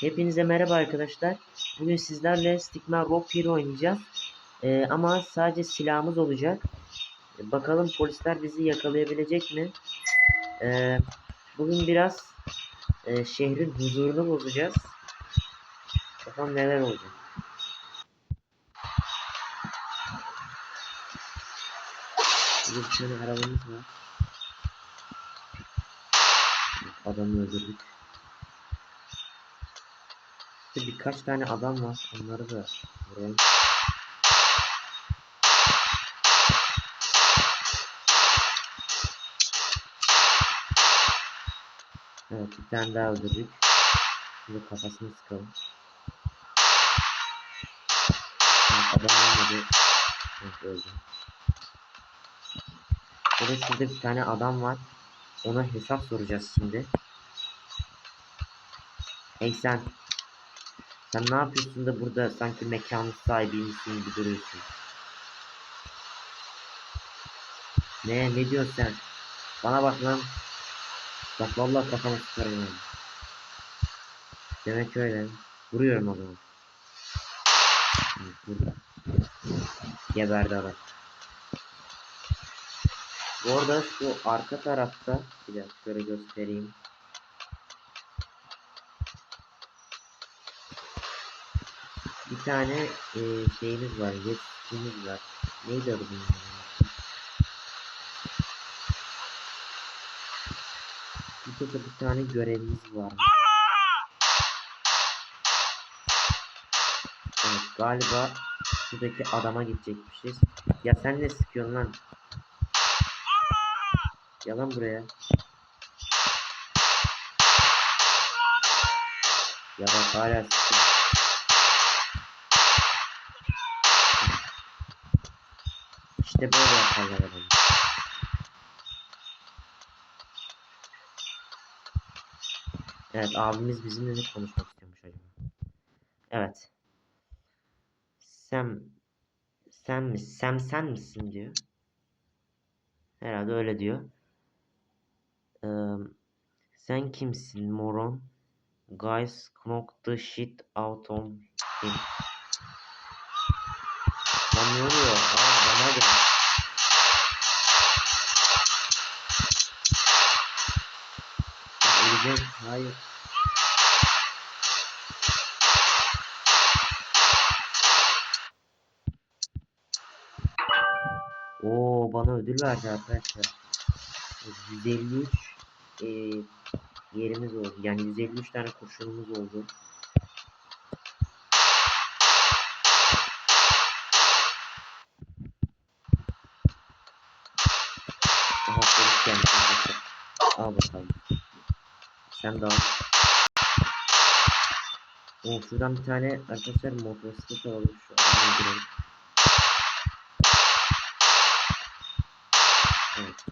Hepinize merhaba arkadaşlar. Bugün sizlerle Stickman Rock Hero oynayacağız. Ee, ama sadece silahımız olacak. Ee, Bakalım polisler bizi yakalayabilecek mi? Ee, bugün biraz e, şehrin huzurunu bozacağız. Bakalım neler olacak. Burada bir tane arabamız var. Adamı öldürdük. İşte birkaç tane adam var. Onları da vuralım. Evet bir tane daha öldürdük. Şimdi kafasını sıkalım. Evet, adam ölmedi. Evet öldü. Burada şurada bir tane adam var. Ona hesap soracağız şimdi. Hey sen. Sen ne yapıyorsun da burada sanki mekanın sahibiymişsin gibi duruyorsun. Ne ne diyorsun sen? Bana bak lan. Bak vallahi kafama sıkarım yani. Demek öyle. Vuruyorum o zaman. Burada. Geberdi adam. Bu arada şu arka tarafta bir dakika şöyle göstereyim. Bir tane e, şeyimiz var, yetkimiz var. Neydi adı bunun? Burada da bir tane görevimiz var. Evet galiba şuradaki adama gidecekmişiz. Ya sen ne sıkıyorsun lan? Yalan buraya. Ya bak hala sıkıyor. İşte böyle yaparlar adamı. Evet abimiz bizimle ne konuşmak istiyormuş acaba? Evet. Sen sen mi? Sem sen misin diyor. Herhalde öyle diyor. Ee, sen kimsin moron? Guys knock the shit out on him. Lan ne oluyor? Aa bana gel. Hayır. Oo bana ödül verdi arkadaşlar. 153 e, yerimiz oldu. Yani 153 tane kurşunumuz oldu. Sen al. Oo şuradan bir tane arkadaşlar motosiklet alalım. Şu öldürelim. Evet.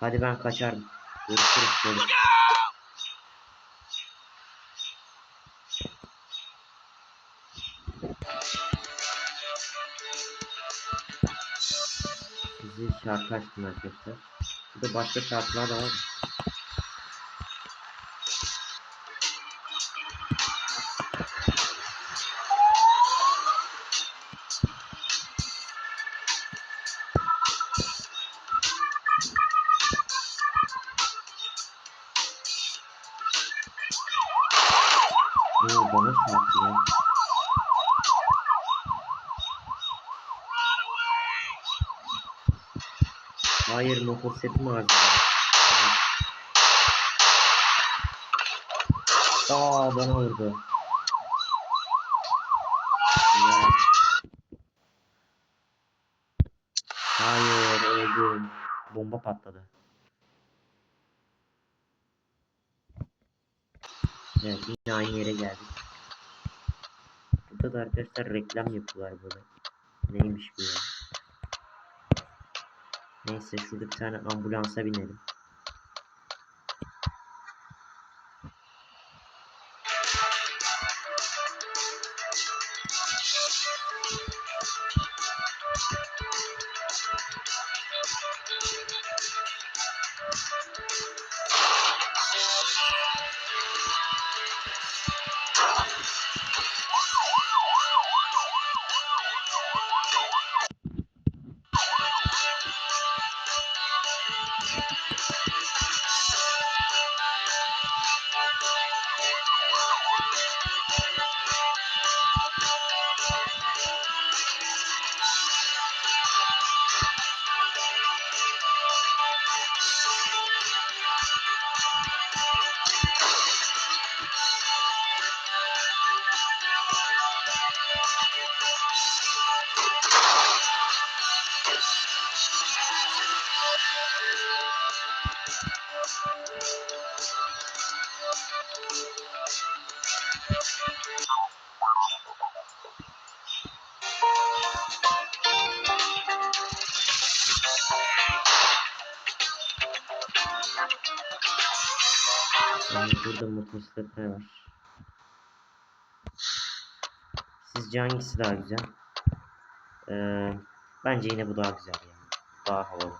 Hadi ben kaçarım. Görüşürüz polis. Bizi şarkı açtım arkadaşlar. Burada başka şarkılar da var? Oo bana şarkı Hayır motosikletim harcadım. Aa bana vurdu. Hayır öldüm. Bomba patladı. Evet yine aynı yere geldik. Burada da arkadaşlar reklam yapıyorlar böyle. Neymiş bu ya? Neyse şurada bir tane ambulansa binelim. Yani burada motosikletler var. Sizce hangisi daha güzel? Ee, bence yine bu daha güzel yani. Daha havalı.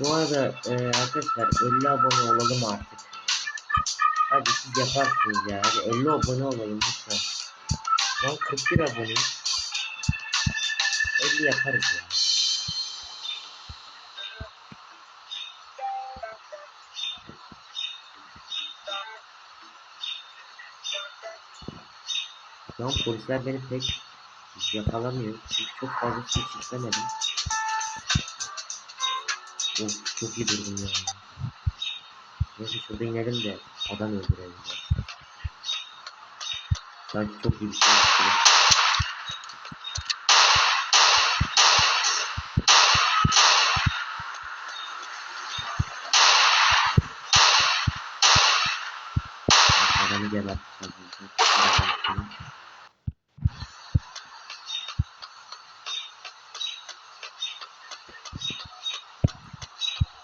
Bu arada e, arkadaşlar 50 abone olalım artık. Hadi siz yaparsınız ya. Hadi 50 abone olalım lütfen. An 41 aboneyiz. 50 yaparız ya. Şu an polisler beni pek yakalamıyor. Çünkü çok fazla suç işlemedim. Of çok iyi durdum ya. Neyse şurada inelim de adam öldürelim. Sanki çok iyi bir şey yaptı. Adamı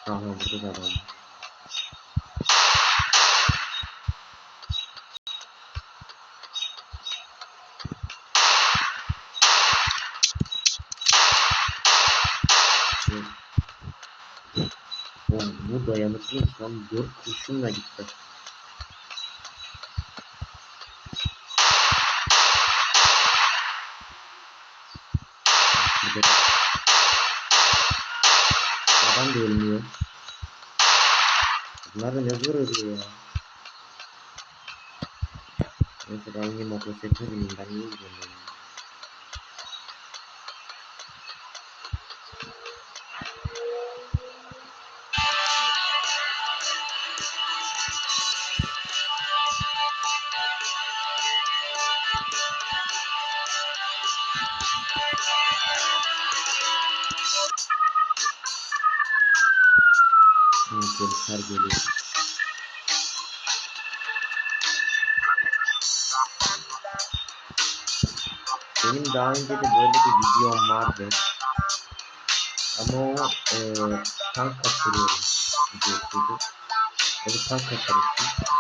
Tamam burada da var. Oğlum bu dayanıklıymış lan 4 kurşunla gitti. Bunlar ne zor ölüyor ya. Neyse ben yine motosikletine bineyim ben niye gidiyorum. Polisler geliyor. Benim daha önce de böyle bir videom vardı. Ama o e, tank kaçırıyorum videosuydu. Böyle tank kaçırıyorsun.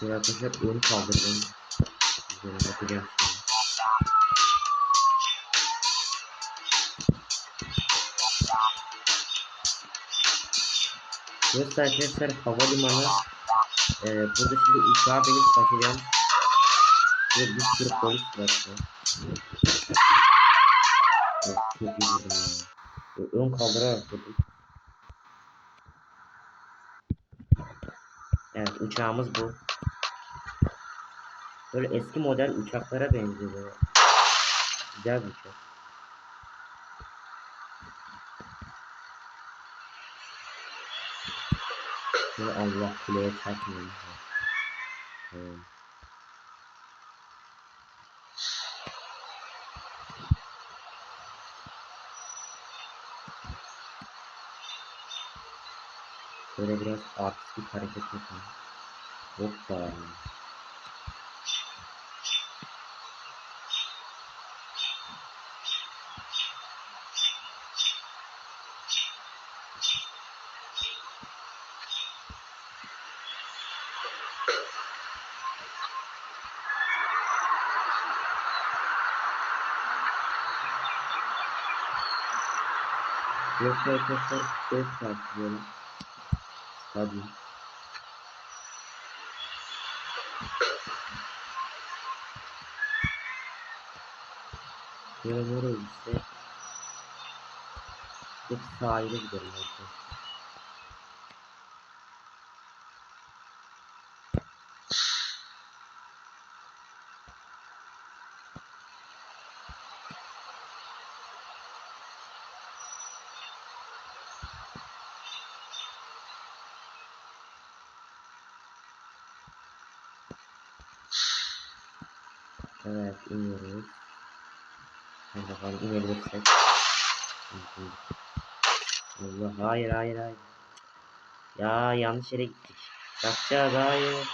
Şöyle arkadaşlar ön kaldırdım. Üzerine yapacağım şimdi. Burası arkadaşlar havalimanı. Ee, burada şimdi uçağa binip kaçacağım. Ve bir sürü polis var. Of, çok iyi dedim ya. Ön kaldırarak dedim. Evet uçağımız bu. Böyle eski model uçaklara benziyor böyle. Güzel bir uçak. Şöyle Allah kuleye çarpmayayım. Tamam. Şöyle biraz artistik hareket yapalım. Hoppa. Burası arkadaşlar ses karşılıyorlar. Stadyum. Şöyle nereye gitse bir sahile gidelim arkadaşlar. Evet iniyoruz. Hadi bakalım inebilirsek. Allah hayır hayır hayır. Ya yanlış yere gittik. Bakacağız hayır.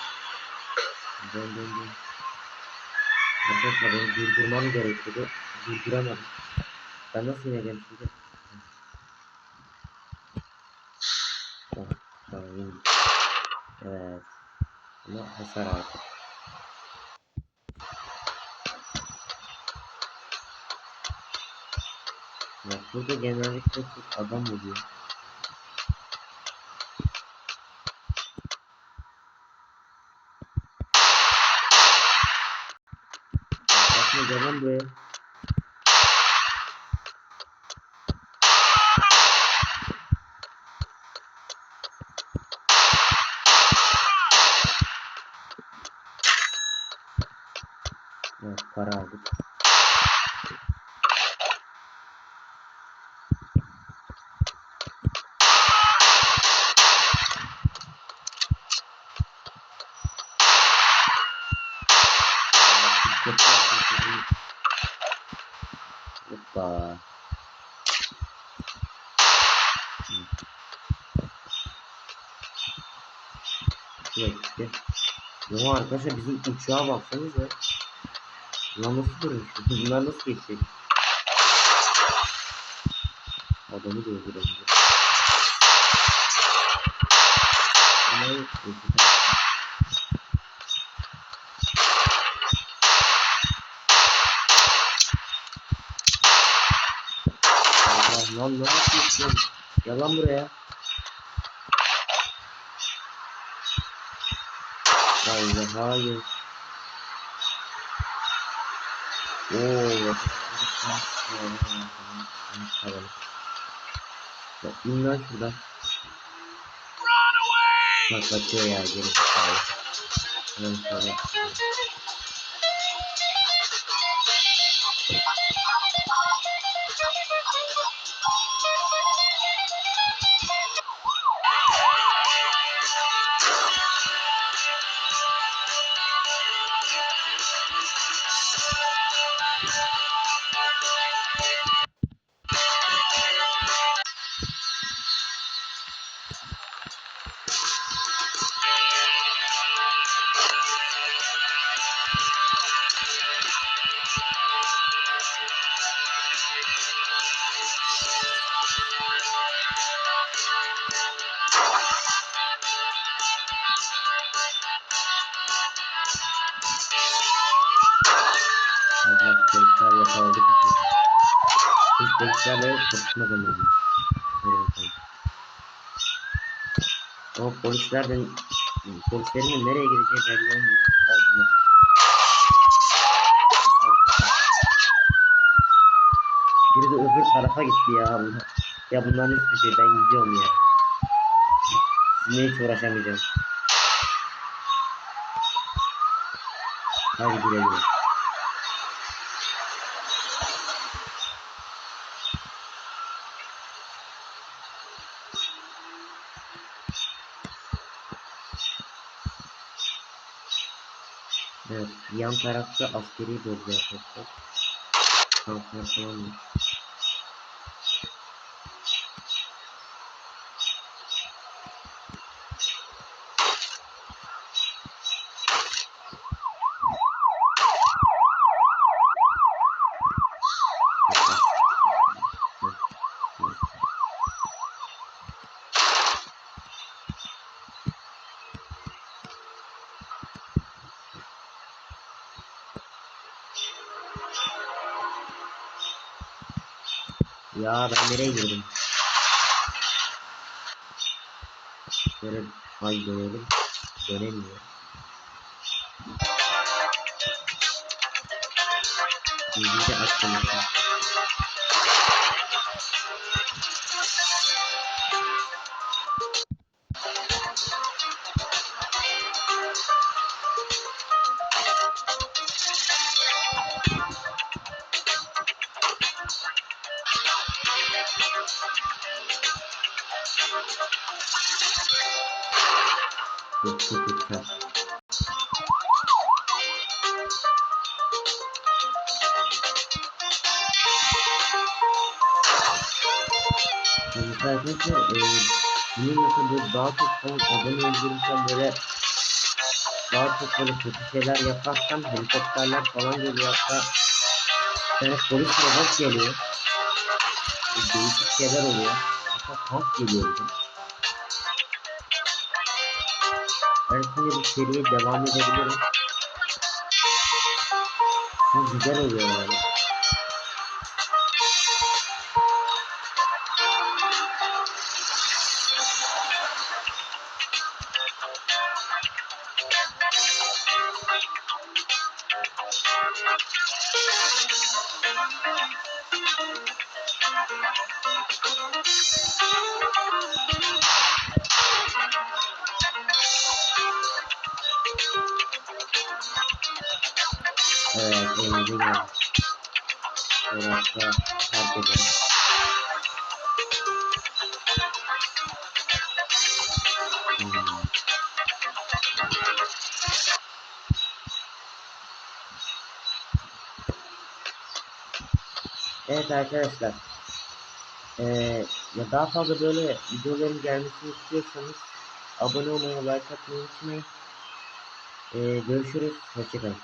Dön dön dön. Arkadaşlar beni durdurmam gerekiyordu. Durduramadım. Ben nasıl ineceğim şimdi? Evet. Ama hasar aldık. Ya burada genellikle adam oluyor. Gitti. Oha arkadaşlar bizim uçağa baksanıza. Bunlar nasıl durmuş? Bunlar nasıl geçecek? Adamı da. Allah lan ne yapıyorsun? Gel lan buraya. Allah hayır. Oo. Bak in lan şuradan. Bak kaçıyor ya geri zekalı. Hemen şöyle. Polislerle kapışma zamanı. Bakalım. Ama polisler de polislerin de nereye gideceği belli olmuyor. Allah. Biri de öbür tarafa gitti ya. Ya bunların hiçbir şey ben gidiyorum ya. Sizinle hiç uğraşamayacağım. Hadi güle güle. Evet, yan tarafta askeri bölge arkadaşlar. Tanklar falan var. Ya ben nereye girdim? Şöyle ay dönelim. Dönemiyor. Müziği de açtım. Çok çok güzel. Ben arkadaşlar e, benim mesela daha çok falan adam öldürürsem böyle daha çok böyle kötü şeyler yaparsam helikopterler falan geliyor hatta tane polis robot geliyor. E, değişik şeyler oluyor. Hatta tank geliyor. Şimdi bu seriye devam edebilirim. Bu güzel oluyor yani. Evet, geldik. Orası edelim. Hmm. Evet arkadaşlar. Ee, ya daha fazla böyle videoların gelmesini istiyorsanız abone olmayı, like atmayı unutmayın. Ee, görüşürüz. Hoşçakalın.